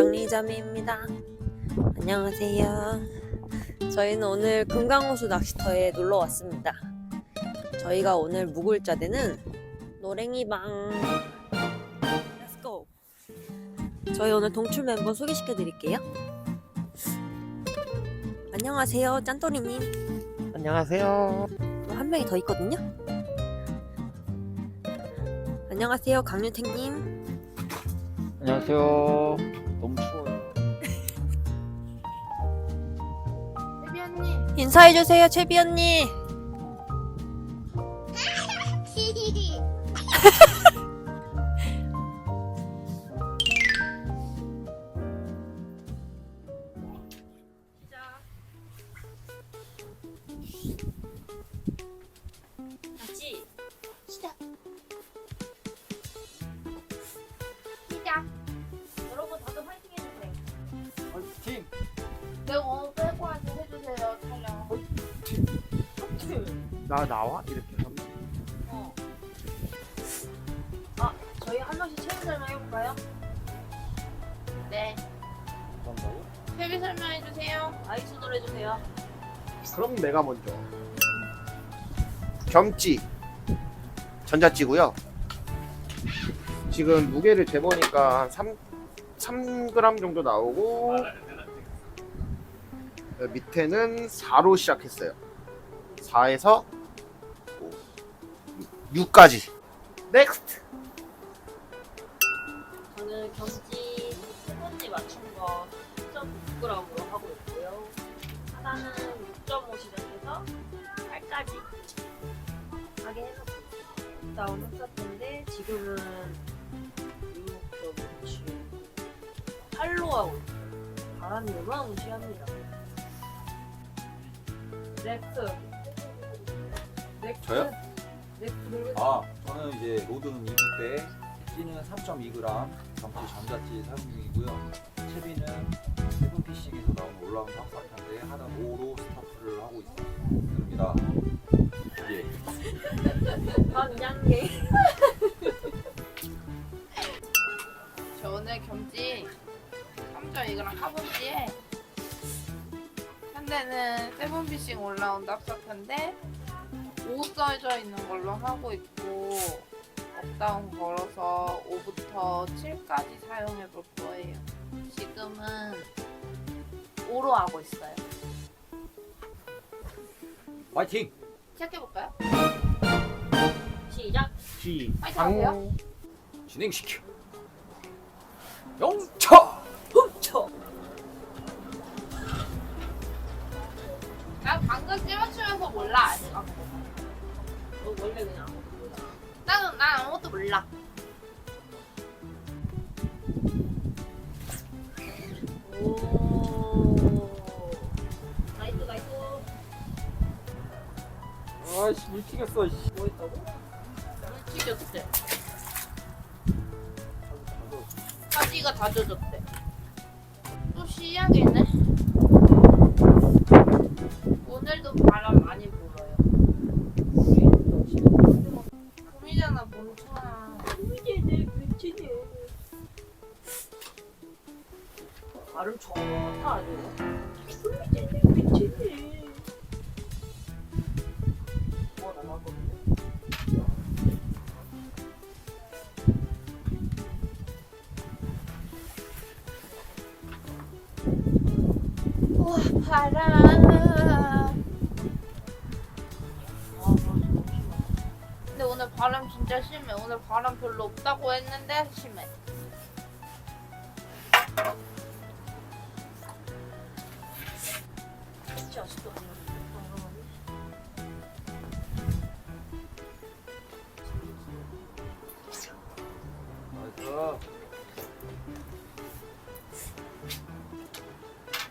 당리자매입니다. 안녕하세요. 저희는 오늘 금강호수 낚시터에 놀러 왔습니다. 저희가 오늘 묵을 자대는 노랭이방. Let's go. 저희 오늘 동출 멤버 소개시켜 드릴게요. 안녕하세요, 짠돌이님. 안녕하세요. 그리고 한 명이 더 있거든요. 안녕하세요, 강윤택님. 안녕하세요. 인사해주세요, 채비 언니. 설명 해볼까요? 네. 그런다고? 세비 설명해 주세요. 아이손으로 해주세요. 그럼 내가 먼저. 겸찌. 전자찌고요. 지금 무게를 재보니까 한 3, 3g 정도 나오고 어, 밑에는 4로 시작했어요. 4에서 6까지. 넥스트. 경지 세 번째 맞춘 거 10.9g으로 하고 있고요. 하나는 6.5 시작해서 8까지 하게 해놓고 있어요. 다운 흡사인데 지금은 6.7 8로 하고 있어요. 바람이 어마무시합니다. 넥스 넥스 저요? 넥스를 아, 저는 이제 로드는 2대 찌는 3.2g, 경치 전자찌 사용 중이고요. 채비는 세븐 피싱에서 나온 올라온 확사탄데 하나 5로 스타트를 하고 있습니다. 예. 방향계 저 오늘 겸지 3.2g 까본지에 현대는 세븐피싱 올라온 납작한데 5 써져 있는 걸로 하고 있고 업다운 걸어서 5부터 7까지 사용해 볼 거예요. 지금은 5로 하고 있어요. 파이팅! 시작해 볼까요? 시작 시. 파이팅 하세요. 진행시켜. 영차! 몰라. 오 나이스 나이스 아이씨, 물 튀겼어, 씨. 뭐 했다고? 물 튀겼대. 바지가 다 젖었대. 없다고 했는데 심해. 진짜 아직도 안 나왔네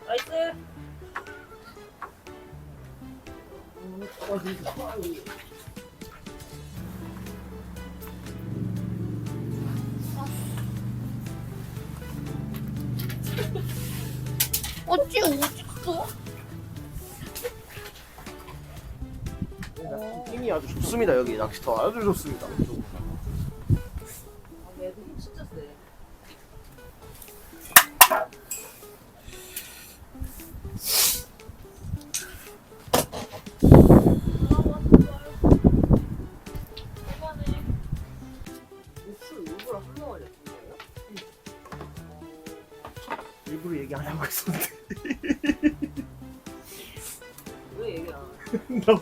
나이스. 나이스 어찌 어딨어? 힘이 아주 좋습니다 여기 낚시터 아주 좋습니다.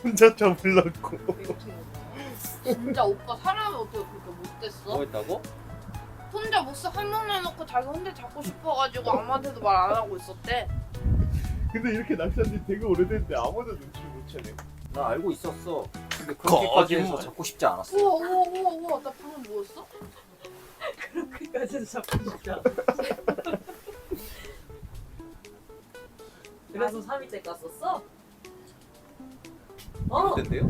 혼자 접으려고? 진짜 오빠 사람이 어떻게 그렇게 못됐어? 뭐 했다고? 혼자 목숨 한명 내놓고 자기 혼자 잡고 싶어가지고 아무한테도 말 안 하고 있었대. 근데 이렇게 낚시한 지 되게 오래됐는데 아무도 눈치를 못 채네 나 알고 있었어. 근데 그렇게까지 해서 거짓말. 잡고 싶지 않았어. 우와 우와 우와 우와 나 방금 뭐였어? 그렇게까지는 잡고 싶지 않아. 그래서 3일 때 깠었어? 어! 그때인데요?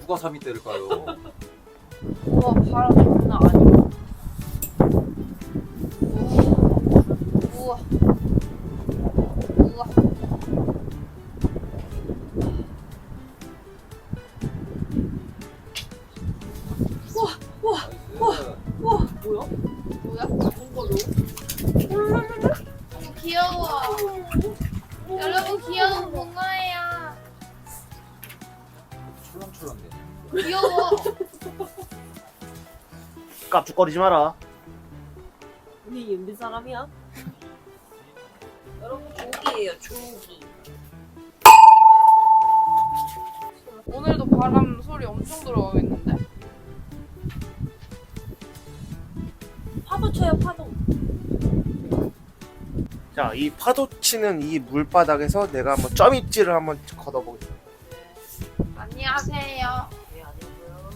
누가 3위 때릴까요? 우와 바람 장난 아니야. 깝죽거리지 마라 우리 윤빈 사람이야? 여러분 조기예요 조기 오늘도 바람 소리 엄청 들어가겠는데? 파도 쳐요 파도 자 이 파도 치는 이 물바닥에서 내가 한번 점입질을 한번 걷어보겠습니다 안녕하세요. 네 안녕하세요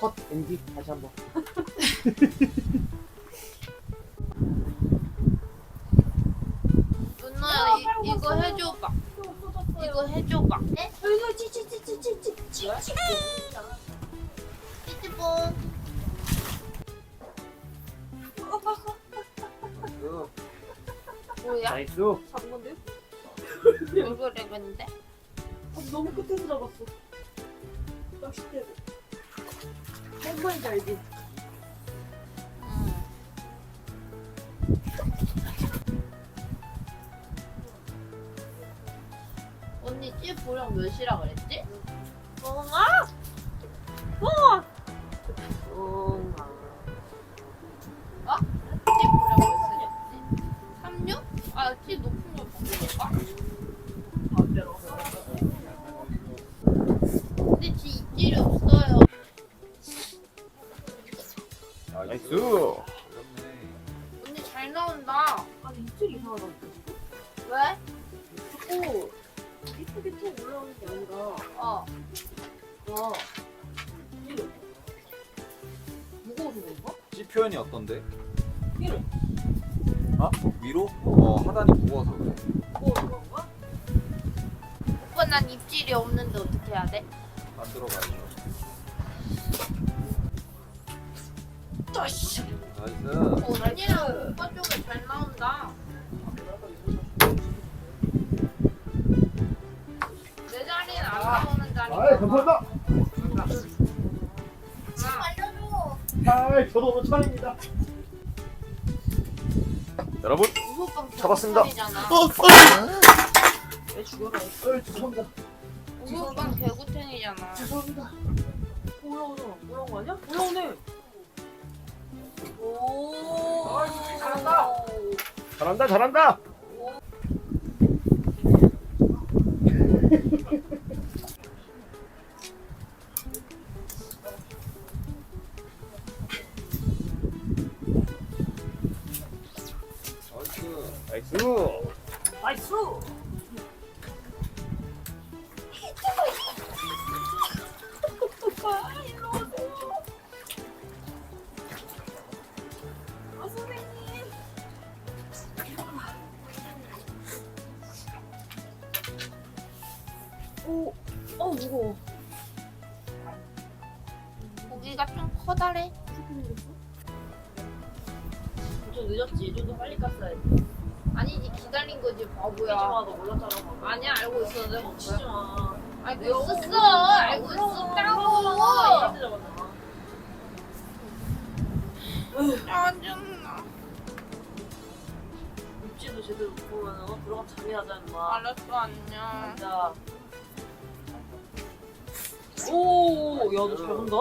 컷 엔디 다시 한번 누나야 이, 이거 해줘봐. 이거 해줘봐. 네? 여기서 찌찌찌찌찌찌찌찌 찌찌뽕. 그 뭐야? 나이스 잡은 건데? 왜 그래 근데? 아, 너무 끝에서 잡았어 낚싯대로 뭔 말인지 알지? 언니 찌 보령 몇이라 그랬지? 어떤데? 이래 아? 위로? 어 하단이 무거워서 그래. 무거워서 그런가? 오빠 난 입질이 없는데 어떻게 해야 돼? 만들어가야죠. 짜씨 나이스. 어, 언니랑 오빠 쪽에 잘 나온다. 내 자리는 안 나오는 자리가. 아이 감사합니다 알려줘. 아이 저도 오늘 처음입니다 여러분 잡았습니다. 어, 어, 왜 어, 죄송합니다 우소빵 개구탱이잖아. 죄송합니다 올라오잖아 올라온 거 아니야? 올라오네 오 아이, 잘한다. 잘한다 잘한다 나이스. 아, 일로. 아, 선생님. 오, 어, 커다래. 좀 늦었지. 좀더 빨리 깠어야지. 아니지 기다린 거지 바보야. 마, 너 몰랐잖아. 아니야 알고 있었는데. 어, 치지 마. 알고 있었어. 알고 있었다고. 짜증나. 제대로 못 보면 어, 들어가 잠이 나자 임마. 알았어 안녕. 앉아. 오, 야, 너잘 본다?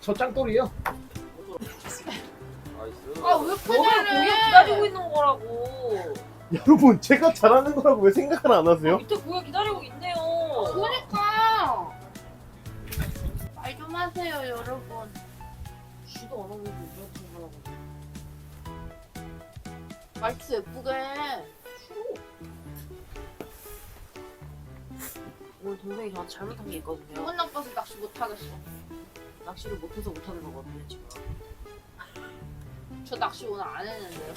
저 짱돌이요. 나이스. 아왜 잘해? 고기 기다리고 있는 거라고. 여러분 제가 잘하는 거라고 왜 생각을 안 하세요? 밑에 고기 기다리고 있네요. 그러니까 말 좀 하세요 여러분. 쥐도 안 오는데 이렇게 하라고. 말투 예쁘게 해. 오늘 동생이 저한테 잘못한 게 있거든요. 기분 나빠서 낚시 못 하겠어. 낚시를 못해서 못하는 거거든요, 지금. 저 낚시 오늘 안 했는데요.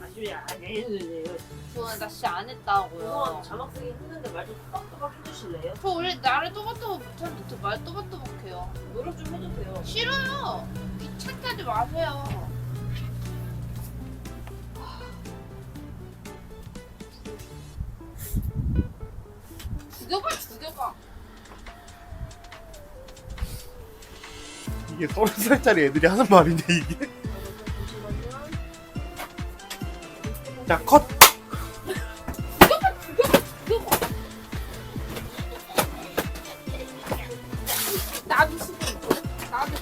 낚시를 안 해주세요. 저 오늘 낚시 안 했다고요. 자막 쓰기 힘든데 말 좀 또박또박 해주실래요? 저 원래 나를 또박또박 못하는데 저말 또박또박해요. 노력 좀 해주세요. 싫어요. 귀찮게 하지 마세요. 죽여봐 죽여봐. 이게 서른 살짜리 애들이 하는 말인데 이게. 자 컷. 나도 수고 나도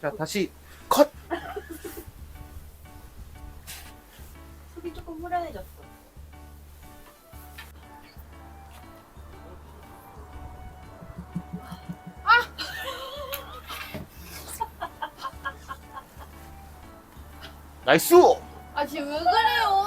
자 다시 나이스. 아 지금 왜 그래요?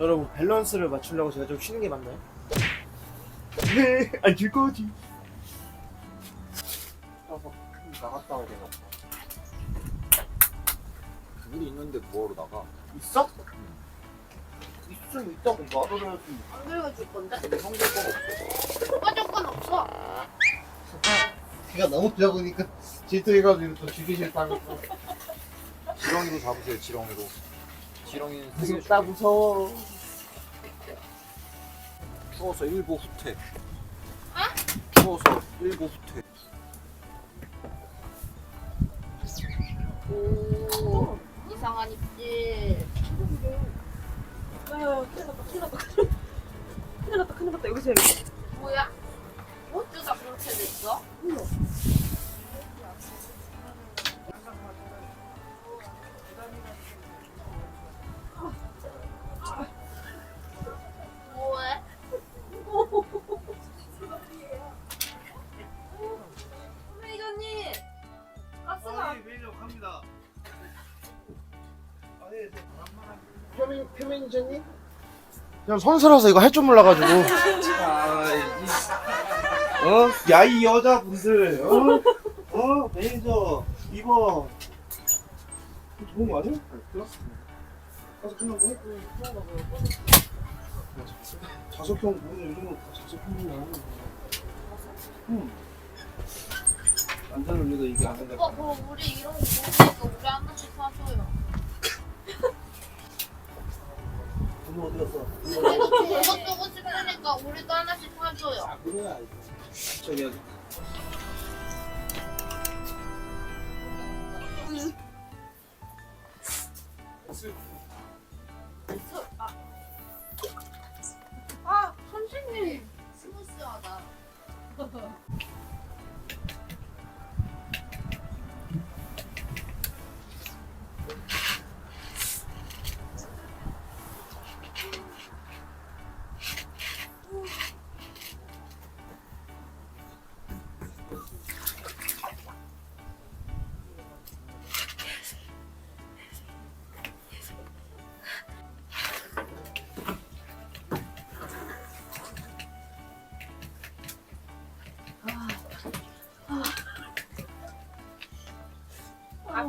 여러분 밸런스를 맞추려고 제가 좀 쉬는 게 맞나요? 네, 안줄 거지. 뭐하러 나가? 있어? 있어 있다고 말을 해야지. 안 긁어줄 건데? 근데 형들 건 없어. 오빠 조건 없어. 걔가 너무 작으니까 질투해가지고 또 주기 싫다고. 지렁이로 잡으세요, 지렁이로. 지렁이는 무섭다 무서워. 추워서 일보 후퇴. 아? 추워서 일보 후퇴. 오 이상한 입질. 야야야 큰일 났다 큰일 났다 큰일 났다 큰일 났다 여기서 여기 뭐야? 어쩌다 그렇게 됐어? 뭐해? 그냥 선수라서 이거 할 줄 몰라가지고. 어? 야 이 여자분들 어? 어? 매니저 이거 좋은 거 아니야? 끝났어 가서 끝난 거야? 자석형 보는 요즘은 다 자석형이야 응 완전 우리가 이게 안 된다 오빠 그럼 우리 이런 거 모르니까 우리 하나씩 사줘요. 돈 어디 갔어? 우리도 좋은 거 쓰고 싶으니까 우리도 하나씩 사줘요. 아 그래 저기 아 선생님 스무스하다.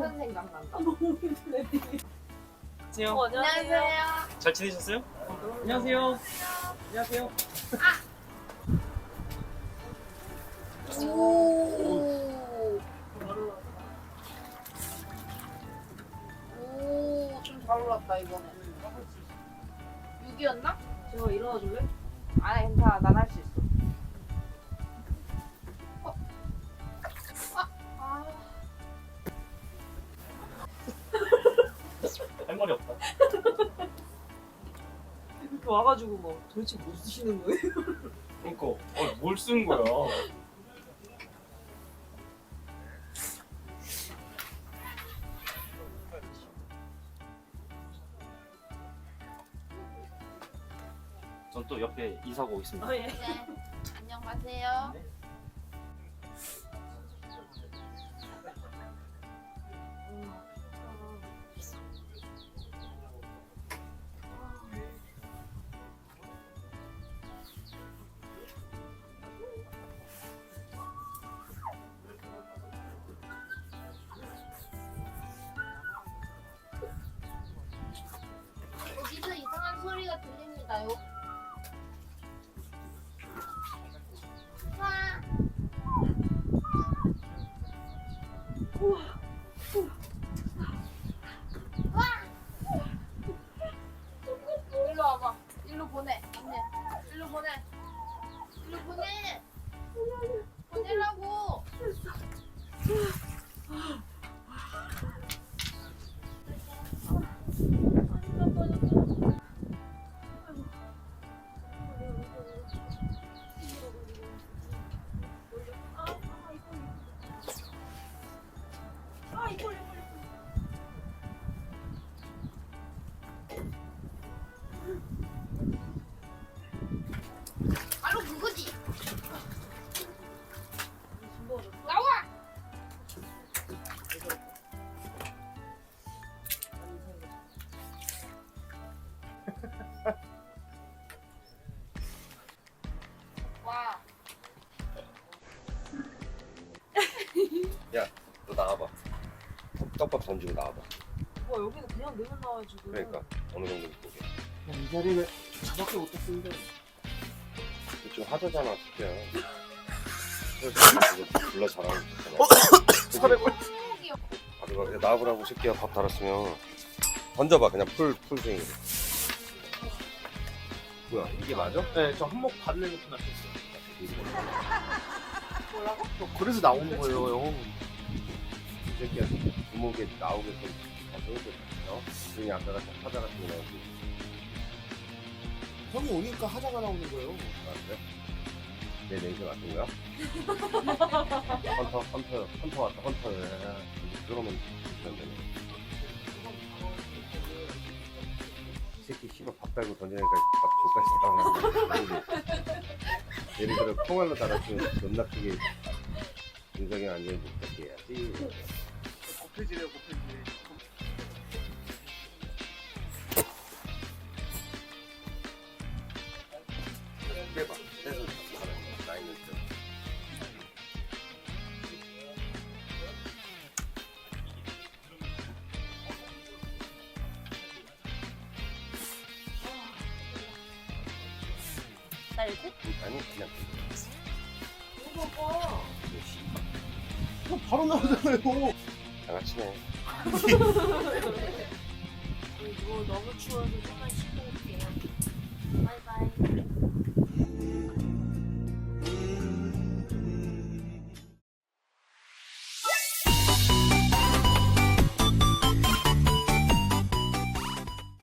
생각난다. 어, 안녕하세요 안녕하세요. 잘 지내셨어요? 안녕하세요. 안녕하세요. 오. 오, 좀 잘 올랐다 이번에. 6이었나? 제가 일어나 줄래? 아니 괜찮아, 난 할 수 있어. 어. 말이 없다. 이렇게 와가지고 뭐 도대체 뭐 쓰시는 거예요? 그러니까 어, 뭘 쓰는 거야? 전 또 옆에 이사가 오겠습니다. 아 예. 네. 안녕 가세요. 어 소리가 들립니다 요. 떡밥 던지고 나와봐. 뭐 여기는 그냥 넣으면 나와요 지금. 그러니까 어느 정도 보게. 이 자리는 저밖에 못 했는데 좀 하자잖아, 진짜. 그래서 불러 잘하는 거잖아. 차례 걸 가져가 그냥 나와보라고 새끼야 밥 달았으면 던져봐 그냥 풀 풀스윙으로. 뭐야 이게 맞아? 네, 저 한몫 받는 것도 났었어요. 뭐라고? 그래서 나오는 거예요, 형. 이 새끼야 두목에 나오게끔 가져오겠어. 스윙이 아까가 하자 같은 거 나오지. 형이 오니까 하자가 나오는 거예요. 아 그래? 내 냄새 맡은 거야? 헌터 헌터 헌터 왔다 헌터. 그러면 그러면 되네. 이 새끼 씨발 밥 달고 던지니까 밥 족같이 따라가는 예를 들어 콩알로 달았으면 존나 크게 인성이 안 좋은 족같게 해야지 곱해지래요, 곱해지. 빼봐 빼서 라인을 빼 딸고? 아니 그냥 이거 봐. 형 바로 나오잖아요. 양아치네 이거 너무 추워서